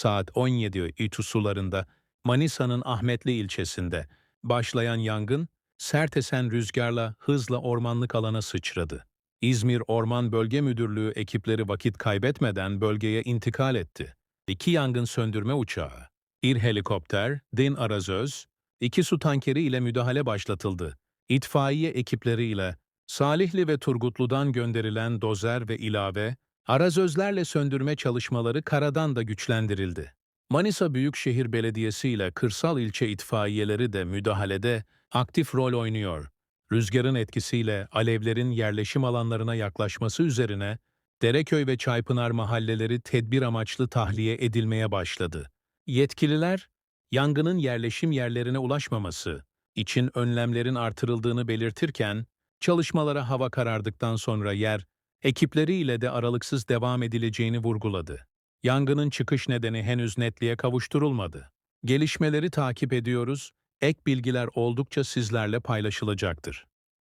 saat 17 İTÜ sularında Manisa'nın Ahmetli ilçesinde başlayan yangın sert esen rüzgarla hızla ormanlık alana sıçradı. İzmir Orman Bölge Müdürlüğü ekipleri vakit kaybetmeden bölgeye intikal etti. İki yangın söndürme uçağı, bir helikopter, DIN Arazöz, iki su tankeri ile müdahale başlatıldı. İtfaiye ekipleriyle Salihli ve Turgutlu'dan gönderilen dozer ve ilave, arazözlerle söndürme çalışmaları karadan da güçlendirildi. Manisa Büyükşehir Belediyesi ile kırsal ilçe itfaiyeleri de müdahalede aktif rol oynuyor. Rüzgarın etkisiyle alevlerin yerleşim alanlarına yaklaşması üzerine Dereköy ve Çaypınar mahalleleri tedbir amaçlı tahliye edilmeye başladı. Yetkililer, yangının yerleşim yerlerine ulaşmaması için önlemlerin artırıldığını belirtirken, çalışmalara hava karardıktan sonra yer, ekipleriyle de aralıksız devam edileceğini vurguladı. Yangının çıkış nedeni henüz netliğe kavuşturulmadı. Gelişmeleri takip ediyoruz, ek bilgiler oldukça sizlerle paylaşılacaktır.